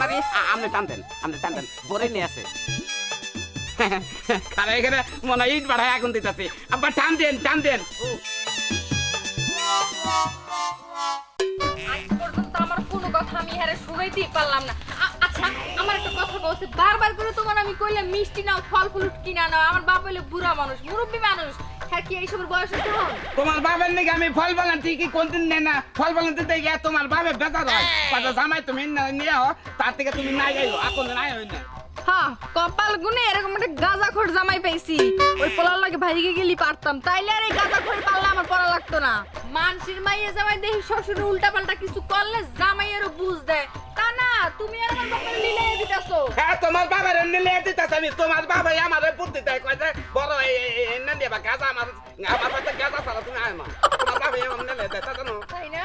মারি আপনি টান দেন আপনি টান দেন নিয়ে আছে। এখানে মনে ইট বাড়ায় আগুন টান দেন টান দেন। আমার কথা আমি পারলাম না। আচ্ছা আমার একটা কথা বলছে। বারবার করে তোমার আমি কইলাম, মিষ্টি নাও ফল ফ্রুট কিনা নাও। আমার বাপ হইলে বুড়া মানুষ, মুরব্বী মানুষ। হ্যাঁ কি এইসবের বয়স হচ্ছে তোমার বাবার নাকি আমি ফল ঠিকই কোনদিন নেই না। ফল দিতে গিয়ে তোমার বাবে বেজার হয়। জামাই তুমি নিয়ে হো তার থেকে তুমি গাইও এখন নাই হই না। হ্যাঁ কপাল গুনে এরকম একটা গাঁজাখোর জামাই পাইছি ওই পোলার লাগে ভাইকে গেলি পারতাম। তাইলে আর এই গাঁজাখোর পারলে আমার পড়া লাগতো না। মানসির মাইয়ে জামাই দেখি শ্বশুর উল্টা পাল্টা কিছু করলে জামাই জামাইয়েরও বুঝ দেয়। তা না তুমি আর আমার বাপের লিলাই দিতাছো হ্যাঁ দিতেছে আমি তোমার বাবাই আমার বুদ্ধি দেয় কয় যে বড় গাজা আমার আমার ছাড়া তুমি আয় তোমার বাবাই আমার নিলে জানো? তাই না?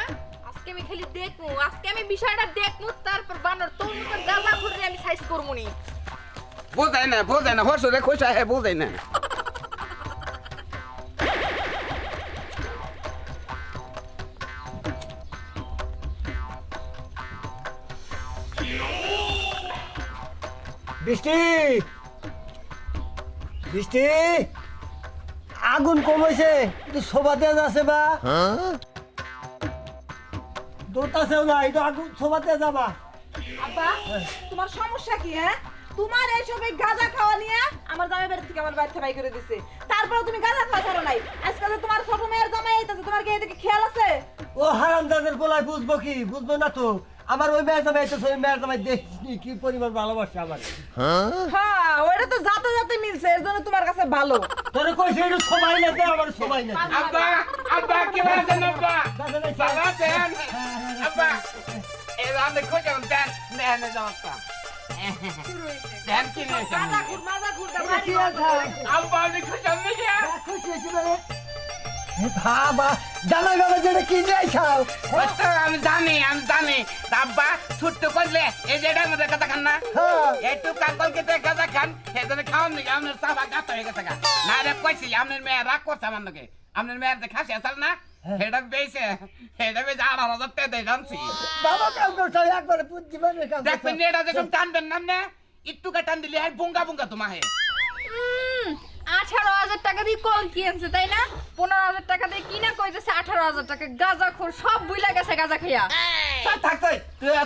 আজকে আমি খালি দেখব আজকে আমি বিষয়টা দেখব তারপর বানর তোর মতো খুঁড়ে আমি সাইজ করব নি। বোঝাই না বোঝাই না হর্ষ রে খুশি হয় বোঝাই না। বৃষ্টি। বৃষ্টি। আগুন কমেছে কিন্তু শোভা দেওয়া যাচ্ছে বা? না এটা আগুন শোভা দেওয়া যাবা আব্বা তোমার সমস্যা কি হ্যাঁ? তোমার এইসব এই গাঁজা খাওয়া নিয়ে আমার জামাই বাড়ি থেকে আমার বাড়িতে বাই করে দিছে। তারপরে তুমি গাঁজা খাওয়া ছাড়ো নাই। আজকে যে তোমার ছোট মেয়ের জামাই আইতাছে তোমার কি এদিকে খেয়াল আছে? ও হারাম দাদের বলাই বুঝব কি? বুঝব না তো। আমার ওই মেয়ের জামাই তো ওই মেয়ের জামাই দেখিনি কি পরিমাণ ভালোবাসে আমার। হ্যাঁ ওটা তো যাতে যাতে মিলছে এর জন্য তোমার কাছে ভালো। তোরে কইছে একটু সময় না দে আমার সময় না আব্বা আব্বা কি আছেন আব্বা? আব্বা এই রাতে খুঁজে দেন দেন জবাবটা দেন কি খুর মাজা আছে? আব্বা আমি খুঁজে নিয়ে খুশি হয়েছি বলে। এ বাবা জামাই বাবা যেটা কি নিয়ে খাও? বুঝতে আমি জানি আমি জানি। আব্বা ছুট্ট করলে এই যে এটার মধ্যে কথা খান না। হ্যাঁ। একটু কাকল কেটে গাঁজা খান সেজন্য খাওয়ান নাকি আপনার সাবা গাত হয়ে গেছে গা। না রে কইছি আপনার মেয়ে রাগ করছে আমার নাকি। আপনার মেয়ের যে খাসি আছে না? সেটা বেয়েছে সেটা বেয়েছে আড়াই হাজার টাকা দিয়ে জানছি বাবা কাম করছে একবারে বুদ্ধি মানে কাম দেখবেন এটা যখন টানবেন না না একটু টান দিলে আর বুঙ্গা বুঙ্গা তোমার হে আঠারো হাজার টাকা দিয়ে কল কিনছে তাই না? পনেরো হাজার টাকা দিয়ে কিনা আঠারো হাজার টাকা গাঁজা খোর সব বুইলা গেছে গাঁজা খাইয়া। সব থাক তুই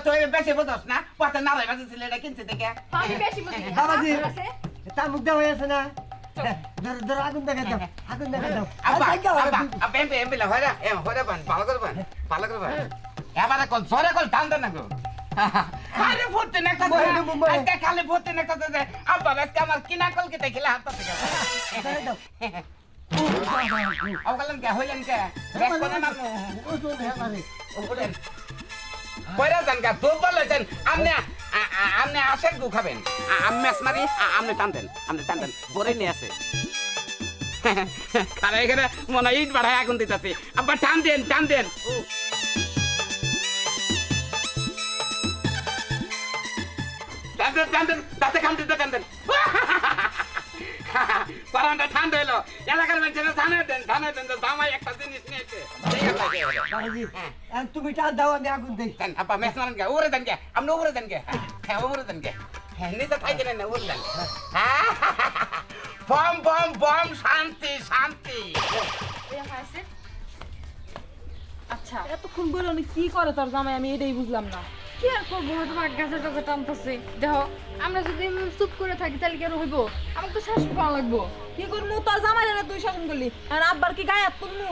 তুই বেশি বোঝাস না? পথে নাড়াই বাজে ছিল এটা কিনছে দেখে। আমি বেশি বুঝি। বাবাজি আমার মুখ দেওয়া হয়েছে না? ধর ধর আগুন দেখা দাও আগুন দেখা দাও। আব্বা আব্বা আব্বা এমপি এমপি লা হয়রা এ হয়রা বান ভালো করে বান ভালো করে বান। এবারে কল জোরে কল টান না গো। আরে মুম্বাই, মুম্বাই। আজকে খালি দে। আব্বা আজকে আমার কিনা কল কেটে খেলে হাত থেকে দাও। আওকালেন কে হইলেন কে বেশ করে না ও তো এবারে। উপরে কইরা যান কা তো বলেছেন আপনি আপনি আসেন গু খাবেন আমি মেস মারি আপনি টান দেন আপনি টান দেন বরে নিয়ে আছে কারণ এখানে মনে হয় ইট বাড়ায় আগুন দিতেছি আব্বা টান দেন টান দেন টান দেন টান দেন তাতে খান দিতে টান দেন পরানটা ঠান্ডা হলো এলাকার মানুষেরা জানাই দেন জানাই দেন জামাই একটা জিনিস নিয়েছে। ঠিক আছে বাবাজি, আর তুমি টান দাও আমি আগুন দেই। আপা মেস মারেন গে ওরে দেন গে আপনি ওরে দেন গে। হ্যাঁ ওরে দেন গে। থাকেন না ওরে দেন। বম বম বম শান্তি শান্তি। আচ্ছা। এতক্ষণ বলল না কি করে তোর জামাই? আমি এটাই বুঝলাম না। কি আর করব? হয়তো বা গাছে টাছে টানতেছে। দেখো আমরা যদি চুপ করে থাকি তাহলে কি আর হইব? আমাকে তো শ্বাস করা লাগবো। কি করব তোর জামাই না তুই শাসন করলি আর আব্বার কি গায়ে হাত তুলমু?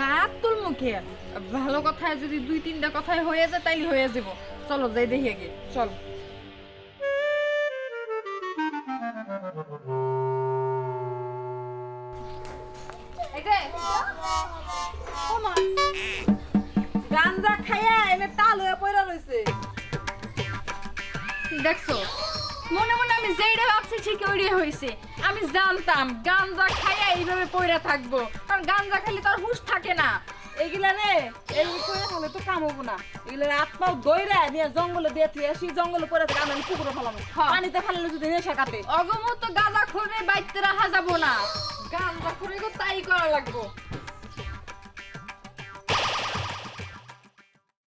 গাত তোর মুখে ভালো কথায় যদি দুই তিনটা কথায় হয়ে যায় তাইলে হয়ে যাব চলো যাই দেখি আগে। চল। এই যে, ও মা। গাঞ্জা খাইয়া এনে তাল হয়ে পড়া রইছে। দেখছ? মনে মনে আমি যেইটা ভাবছি ঠিক ওইটাই হয়েছে আমি জানতাম গাঞ্জা খাইয়া এইভাবে পড়ে থাকব। কারণ গাঞ্জা খাইলে তার হুঁশ থাকে না। এগুলা রে এই করে তাহলে তো কাম হব না। এগুলা হাত পাও দইরা নিয়ে জঙ্গলে দিয়ে তুই আসি জঙ্গলে পরে থাকে আমি পুকুরে ফেলাম। পানিতে ফেললে যদি নেশা কাটে। অগমত গাঁজা খুঁড়ে বাইতে রাখা যাব না। গাঞ্জা খুঁড়ে তাই করা লাগবো।